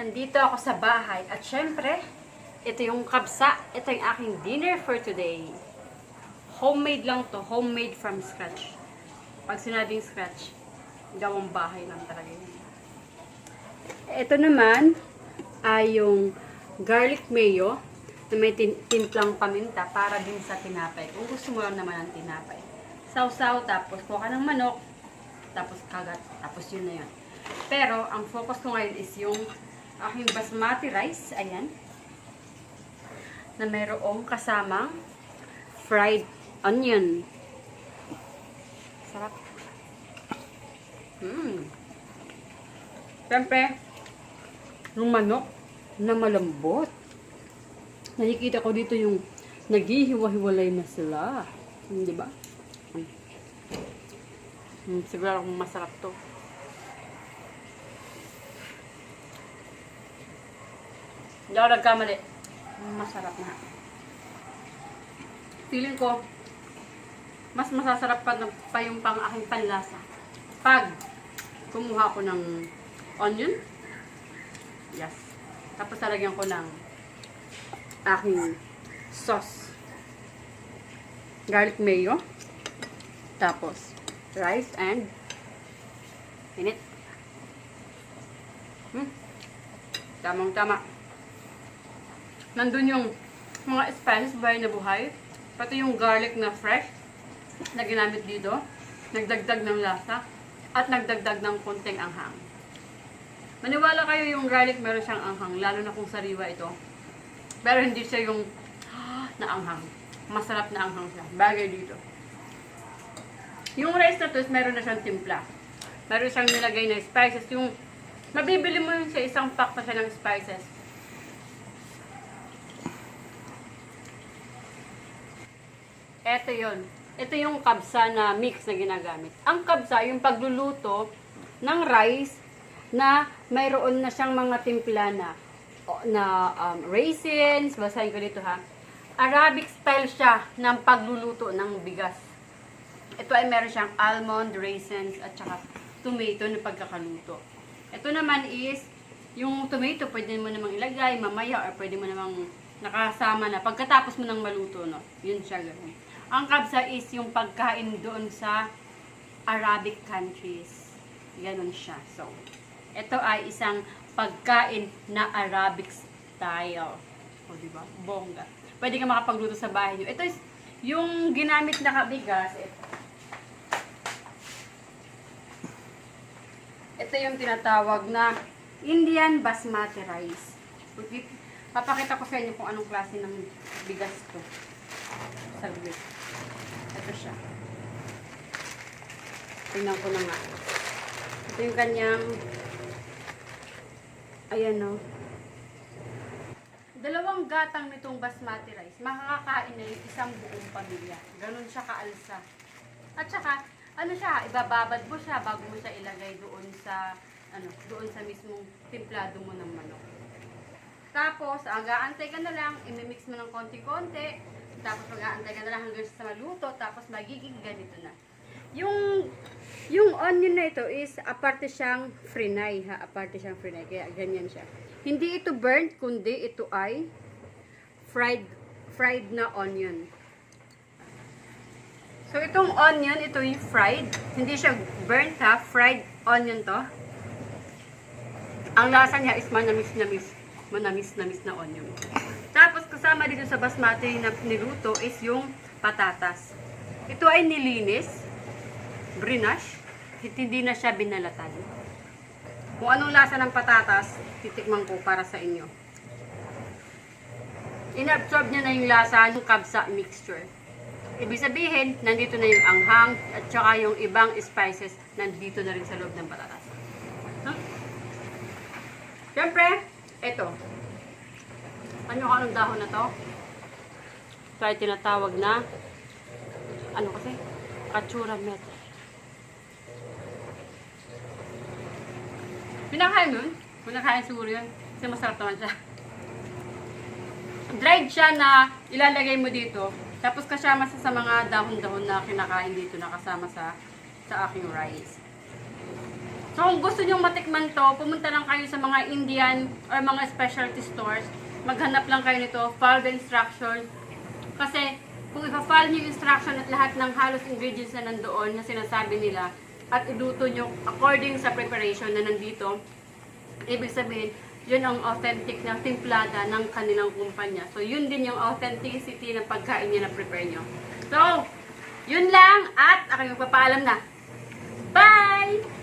Nandito ako sa bahay at syempre, ito yung kabsa. Ito yung aking dinner for today. Homemade lang to. Homemade from scratch. Pag sinabing scratch, gawang bahay lang talaga yun. Ito naman ay yung garlic mayo na may tin timplang paminta para din sa tinapay. Kung gusto mo lang naman ng tinapay. Sausaw, tapos kuha ka ng manok, tapos kagat, tapos yun na yun. Pero, ang focus ko ngayon is yung aking basmati rice, ayan, na mayroong kasamang fried onion. Sarap. Mmm. Siyempre, yung manok na malambot. Nakikita ko dito yung naghihiwa-hiwalay na sila. Hmm, Di ba? Hmm, siguro kung masarap to. Hindi ako nagkamali. Masarap na. Feeling ko, mas masasarap pa, pa yung pang aking panlasa. Pag kumuha ko ng onion, yes. Tapos talagyan ko ng aking sauce. Garlic mayo. Tapos, rice and init. Hmm. Tamang tama. Nandun yung mga spices buhay na buhay. Pati yung garlic na fresh na ginamit dito. Nagdagdag ng lasa. At nagdagdag ng konting anghang. Maniwala kayo yung garlic meron siyang anghang. Lalo na kung sariwa ito. Pero hindi siya yung na anghang. Masarap na anghang siya. Bagay dito. Yung rice na to, meron na siyang timpla. Meron siyang nilagay na spices. Yung, mabibili mo yun sa isang pack pa siya ng spices. Ito yon. Ito yung kabsa na mix na ginagamit. Ang kabsa, yung pagluluto ng rice na mayroon na siyang mga timpla na, na um, raisins, basahin ko dito ha. Arabic style siya ng pagluluto ng bigas. Ito ay meron siyang almond, raisins, at saka tomato na pagkakaluto. Ito naman is, yung tomato pwede mo namang ilagay mamaya or pwede mo namang nakasama na pagkatapos mo nang maluto, no? Yun siya ganun. Ang kabsa is yung pagkain doon sa Arabic countries. Ganun siya. So, ito ay isang pagkain na Arabic style. O, di ba? Bongga. Pwede ka makapagluto sa bahay nyo. Ito is, yung ginamit na kabigas, ito. Ito yung tinatawag na Indian Basmati Rice. Papakita ko sa inyo kung anong klase ng bigas to. Saglit. Ito siya. Tingnan ko na nga. Ito yung kanyang ayan o. Dalawang gatang nitong basmati rice, makakakain na yung isang buong pamilya. Ganon siya kaalsa. At saka, ano siya, ibababad mo siya bago mo siya ilagay doon sa, ano, doon sa mismong timplado mo ng manok. Tapos, aga-antay ka na lang, imimix mo ng konti-konti, tapos mag-aantay ka na lang hanggang sa maluto, tapos magiging ganito na. Yung, yung onion na ito is, aparte siyang frinay, ha? Aparte siyang frinay, kaya ganyan siya. Hindi ito burnt, kundi ito ay fried, fried na onion. So, itong onion, ito yung fried. Hindi siya burnt ha, fried onion to. Ang lasa niya is manamis-namis. Manamis-namis na onion. Tapos, kasama dito sa basmati na niluto is yung patatas. Ito ay nilinis, brinash, hindi na siya binalatan. Kung anong lasa ng patatas, titikman ko para sa inyo. Inabsorb niya na yung lasa ng kabsa mixture. Ibig sabihin, nandito na yung anghang at saka yung ibang spices nandito na rin sa loob ng patatas. Huh? Siyempre, ito. Ano kung anong dahon na to? Ito tinatawag na ano kasi? Katsura met. Pinakain nun? Pinakain siguro yun. Kasi masarap naman siya. Dried siya na ilalagay mo dito. Tapos kasama sa, sa mga dahon-dahon na kinakain dito na kasama sa sa aking rice. So kung gusto nyo matikman to, pumunta lang kayo sa mga Indian or mga specialty stores. Maghanap lang kayo nito, follow the instruction. Kasi kung ipa-follow nyo yung instruction at lahat ng halos ingredients na nandoon na sinasabi nila at iluto nyo according sa preparation na nandito, ibig sabihin, yun ang authentic na timplada ng kanilang kumpanya. So, yun din yung authenticity ng pagkain niya na prepare nyo. So, yun lang at ako yung papaalam na. Bye!